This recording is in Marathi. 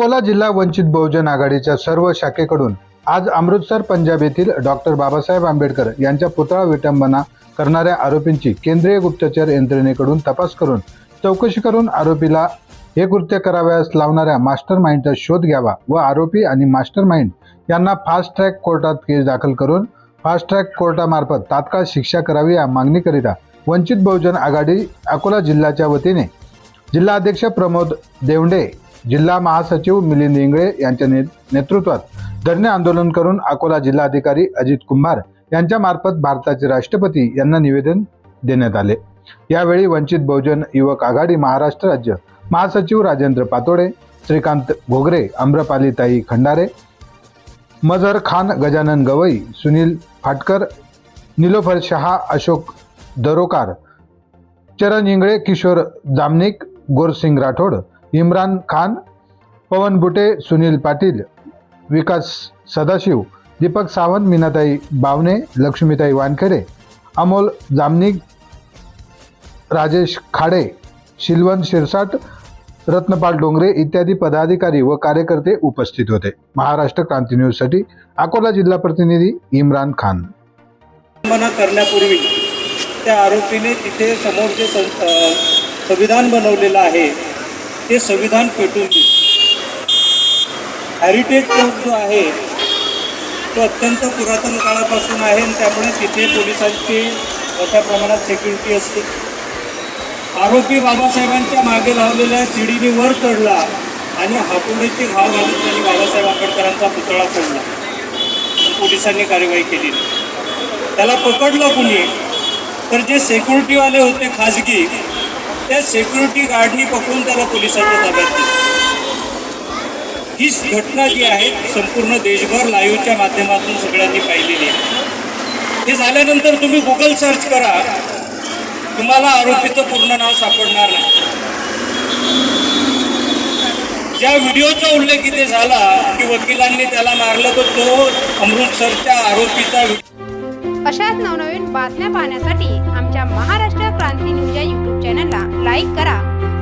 अकोला जिल्हा वंचित बहुजन आघाडीच्या सर्व शाखेकडून आज अमृतसर पंजाब येथील डॉक्टर बाबासाहेब आंबेडकर यांच्या पुतळा विटंबना करणाऱ्या आरोपींची केंद्रीय गुप्तचर यंत्रणेकडून तपास करून चौकशी करून आरोपीला हे कृत्य करावयास लावणाऱ्या मास्टर माइंडचा शोध घ्यावा व आरोपी आणि मास्टर माइंड यांना फास्ट ट्रॅक कोर्टात केस दाखल करून फास्ट ट्रॅक कोर्टामार्फत तात्काळ शिक्षा करावी या मागणीकरिता वंचित बहुजन आघाडी अकोला जिल्ह्याच्या वतीने जिल्हाध्यक्ष प्रमोद देवंडे जिल्हा महासचिव मिलिंद इंगळे यांच्या ने- नेतृत्वात धरणे आंदोलन करून अकोला जिल्हाधिकारी अजित कुंभार यांच्यामार्फत भारताचे राष्ट्रपती यांना निवेदन देण्यात आले. यावेळी वंचित बहुजन युवक आघाडी महाराष्ट्र राज्य महासचिव राजेंद्र पातोडे श्रीकांत घोगरे आम्रपालीताई खंडारे मजहर खान गजानन गवई सुनील फाटकर निलोफर शहा अशोक दरोकार चरण इंगळे किशोर जामनिक गोरसिंग राठोड इम्रान खान पवन बुटे सुनील पाटील विकास सदाशिव दीपक सावंत मीनाताई बावणे लक्ष्मीताई वानखेडे अमोल जामनिक राजेश खाडे शिलवंत शिरसाट रत्नपाल डोंगरे इत्यादी पदाधिकारी व कार्यकर्ते उपस्थित होते. महाराष्ट्र क्रांती न्यूजसाठी अकोला जिल्हा प्रतिनिधी इम्रान खान. करण्यापूर्वी त्या आरोपीने तिथे समोर जे संविधान बनवलेलं आहे ते संविधान पेटून दिले. हॅरिटेज चौक जो आहे तो अत्यंत पुरातन काळापासून आहे आणि त्यामुळे तिथे पोलिसांची मोठ्या प्रमाणात सेक्युरिटी असते. आरोपी बाबासाहेबांच्या मागे लावलेल्या शिडीने वर चढला आणि हातोडीचे घाव घालून त्यांनी बाबासाहेब आंबेडकरांचा पुतळा फोडला. पोलिसांनी कार्यवाही केली. त्याला पकडलं कुणी तर जे सेक्युरिटीवाले होते खाजगी त्या सेक्युरिटी गार्डनी पकडून त्याला पोलिसांच्या ताब्यात दिलं ही घटना जी आहे संपूर्ण देशभर लाईव्हच्या माध्यमातून सगळ्यांनी पाहिलेली आहे. हे झाल्यानंतर तुम्ही गुगल सर्च करा. तुम्हाला आरोपीचं पूर्ण नाव सापडणार नाही. ज्या व्हिडिओचा उल्लेख इथे झाला की वकिलांनी त्याला मारलं तर तो अमृतसरच्या आरोपीचा अशाच नवनवीन बातम्या पाहण्यासाठी आमच्या महाराष्ट्र क्रांती न्यूज